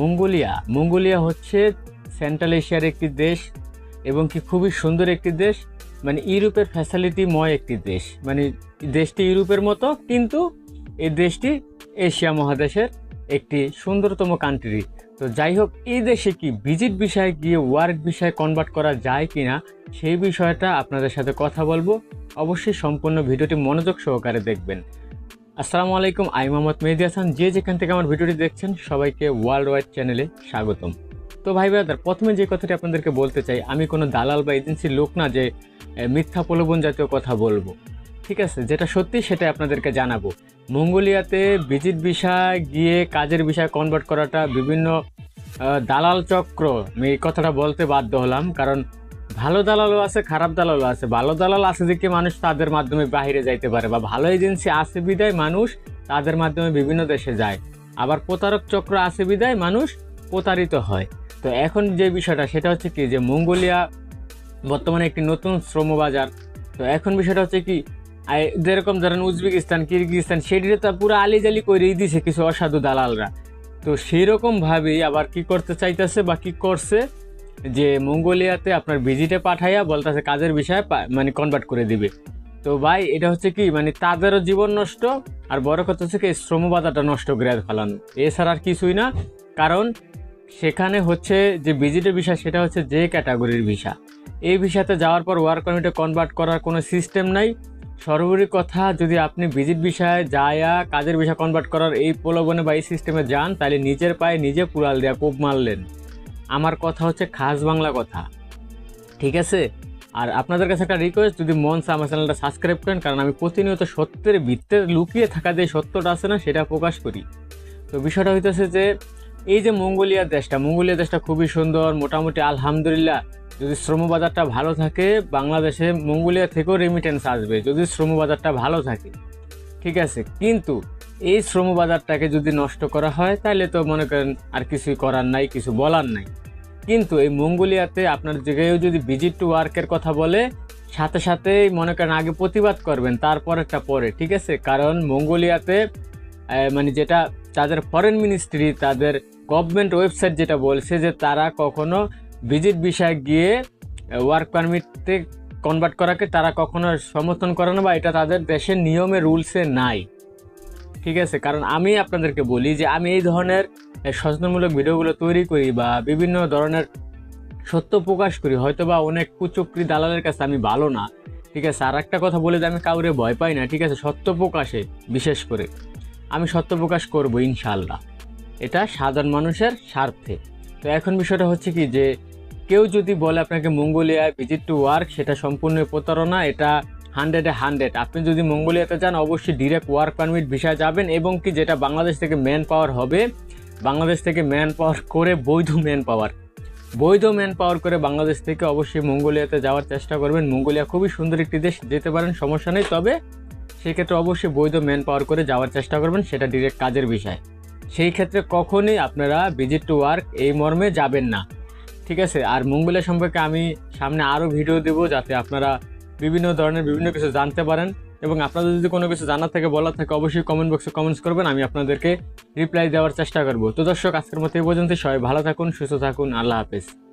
Mongolia. Mongolia হচ্ছে central এশিয়ার একটি দেশ এবং কি খুবই সুন্দর একটি দেশ। মানে ইউরোপের ফ্যাসিলিটিময় একটি দেশ। মানে দেশটি ইউরোপের মতো, কিন্তু এই দেশটি এশিয়া মহাদেশের একটি সুন্দরতম কান্ট্রি তো যাই হোক, এই দেশে কি ভিজিট বিষয়ে গিয়ে ওয়ার্ক বিষয়ে কনভার্ট করা যায় কি না সেই বিষয়টা আপনাদের সাথে কথা বলব। অবশ্যই সম্পূর্ণ ভিডিওটি মনোযোগ সহকারে দেখবেন। আসসালামু আলাইকুম আই মোহাম্মদ মেহেদি হাসান। যে যেখান থেকে আমার ভিডিওটি দেখছেন, সবাইকে ওয়ার্ল্ড ওয়াইড চ্যানেলে স্বাগতম। তো ভাই ব্রাদার, প্রথমে যে কথাটি আপনাদেরকে বলতে চাই, আমি কোনো দালাল বা এজেন্সির লোক না যে মিথ্যা প্রলোভন জাতীয় কথা বলব। ঠিক আছে? যেটা সত্যি, সেটাই আপনাদেরকে জানাব। মঙ্গোলিয়াতে ভিজিট বিষয় গিয়ে কাজের বিষয় কনভার্ট করাটা বিভিন্ন দালাল চক্র, আমি এই কথাটা বলতে বাধ্য হলাম। কারণ ভালো দালালও আছে, খারাপ দালালও আছে। ভালো দালাল আছে দেখে মানুষ তাদের মাধ্যমে বাইরে যাইতে পারে বা ভালো এজেন্সি আছে বিদায় মানুষ তাদের মাধ্যমে বিভিন্ন দেশে যায়। আবার প্রতারক চক্র আছে বিদায় মানুষ প্রতারিত হয়। তো এখন যে বিষয়টা, সেটা হচ্ছে কি যে মঙ্গোলিয়া বর্তমানে একটি নতুন শ্রম বাজার। তো এখন বিষয়টা হচ্ছে কি যেরকম ধরেন উজবেকিস্তান, কিরগিজস্তান সেটিতে তো পুরো আলিজালি করেই দিছে কিছু অসাধু দালালরা। তো সেই রকমভাবেই আবার কি করতে চাইতেছে বা কি করছে যে মঙ্গোলিয়াতে আপনার ভিজিটে পাঠাইয়া বলতেছে কাজের বিষয়ে মানে কনভার্ট করে দিবে। তো ভাই, এটা হচ্ছে কি? মানে তাদেরও জীবন নষ্ট, আর বড় কথা হচ্ছে কি, এই শ্রম বাজারটা নষ্ট করে ফেলানো। এছাড়া আর কিছুই না, কারণ সেখানে হচ্ছে যে ভিজিটের বিষয় সেটা হচ্ছে যে ক্যাটাগরির ভিসা। এই ভিসাতে যাওয়ার পর ওয়ার্ক পারমিটে কনভার্ট করার কোনো সিস্টেম নাই। সর্বোপরি কথা, যদি আপনি ভিজিট বিষয়ে যায়া কাজের বিষয় কনভার্ট করার এই প্রলোভনে বা এই সিস্টেমে যান, তাহলে নিজের পায়ে নিজে পুরাল দেয়া কোপ মারলেন। আমার কথা হচ্ছে খাস বাংলা কথা। ঠিক আছে? আর আপনাদের কাছে একটা রিকোয়েস্ট যদি মন চায় আমার চ্যানেলটা সাবস্ক্রাইব করেন, কারণ আমি প্রতিনিয়ত সত্যের ভিত্তে লুকিয়ে থাকা যে সত্যটা আছে না, সেটা প্রকাশ করি। তো বিষয়টা হইতেছে যে, এই যে মঙ্গোলিয়া দেশটা মঙ্গোলিয়া দেশটা খুবই সুন্দর, মোটামুটি আলহামদুলিল্লাহ। যদি শ্রম বাজারটা ভালো থাকে, বাংলাদেশে মঙ্গোলিয়া থেকেও রেমিটেন্স আসবে, যদি শ্রম বাজারটা ভালো থাকে। ঠিক আছে? কিন্তু এই শ্রম বাজারটাকে যদি নষ্ট করা হয় তাহলে তো মনে করেন আর কিছুই করার নাই, কিছু বলার নাই। কিন্তু এই মঙ্গোলিয়াতে আপনার জায়গায়ও যদি ভিজিট টু ওয়ার্কের কথা বলে, সাথে সাথেই মনে করেন আগে প্রতিবাদ করবেন তারপরেরটা পরে, ঠিক আছে? কারণ মঙ্গোলিয়াতে মানে যেটা তাদের ফরেন মিনিস্ট্রি তাদের গভর্নমেন্ট ওয়েবসাইট যেটা বলছে যে তারা কখনো ভিজিট বিষয়ে গিয়ে ওয়ার্ক পারমিটে কনভার্ট করাকে তারা কখনো সমর্থন করে না বা এটা তাদের দেশের নিয়মে রুলসে নাই। ঠিক আছে, কারণ আমি আপনাদেরকে বলি যে আমি এই ধরনের সচেতনমূলক ভিডিওগুলো তৈরি করি বা বিভিন্ন ধরনের সত্য প্রকাশ করি হয়তো বা অনেক কুচক্রি দালালের কাছে আমি ভালো না, ঠিক আছে? আর একটা কথা বলে যে আমি কাউরে ভয় পাই না, ঠিক আছে? সত্য প্রকাশে, বিশেষ করে। আমি সত্য প্রকাশ করব ইনশাল্লাহ এটা সাধারণ মানুষের স্বার্থে। তো এখন বিষয়টা হচ্ছে কি যে, কেউ যদি বলে আপনাকে মঙ্গোলিয়ায় ভিজিট টু ওয়ার্ক, সেটা সম্পূর্ণ প্রতারণা, এটা হান্ড্রেডে হান্ড্রেড। আপনি যদি মঙ্গোলিয়াতে যান, অবশ্যই ডিরেক্ট ওয়ার্ক পারমিট ভিসায় যাবেন এবং কি যেটা বাংলাদেশ থেকে ম্যান পাওয়ার হবে, বাংলাদেশ থেকে ম্যান পাওয়ার করে বৈধ ম্যান পাওয়ার বৈধ ম্যান পাওয়ার করে বাংলাদেশ থেকে অবশ্যই মঙ্গোলিয়াতে যাওয়ার চেষ্টা করবেন। মঙ্গোলিয়া খুবই সুন্দর একটি দেশ, যেতে পারেন, সমস্যা নেই। তবে সেক্ষেত্রে অবশ্যই বৈধ ম্যান পাওয়ার করে যাওয়ার চেষ্টা করবেন, সেটা ডিরেক্ট কাজের বিষয়। সেই ক্ষেত্রে কখনোই আপনারা ভিজিট টু ওয়ার্ক এই মর্মে যাবেন না। ঠিক আছে? আর মঙ্গোলিয়া সম্পর্কে আমি সামনে আরও ভিডিও দেবো, যাতে আপনারা বিভিন্ন ধরনের বিভিন্ন কিছু জানতে পারেন এবং আপনাদের যদি কোনো কিছু জানার থাকে, বলার থাকে, অবশ্যই কমেন্ট বক্সে কমেন্টস করবেন, আমি আপনাদেরকে রিপ্লাই দেওয়ার চেষ্টা করব। তো দর্শক, আজকের মতো এই পর্যন্ত সবাই ভালো থাকুন, সুস্থ থাকুন, আল্লাহ হাফেজ।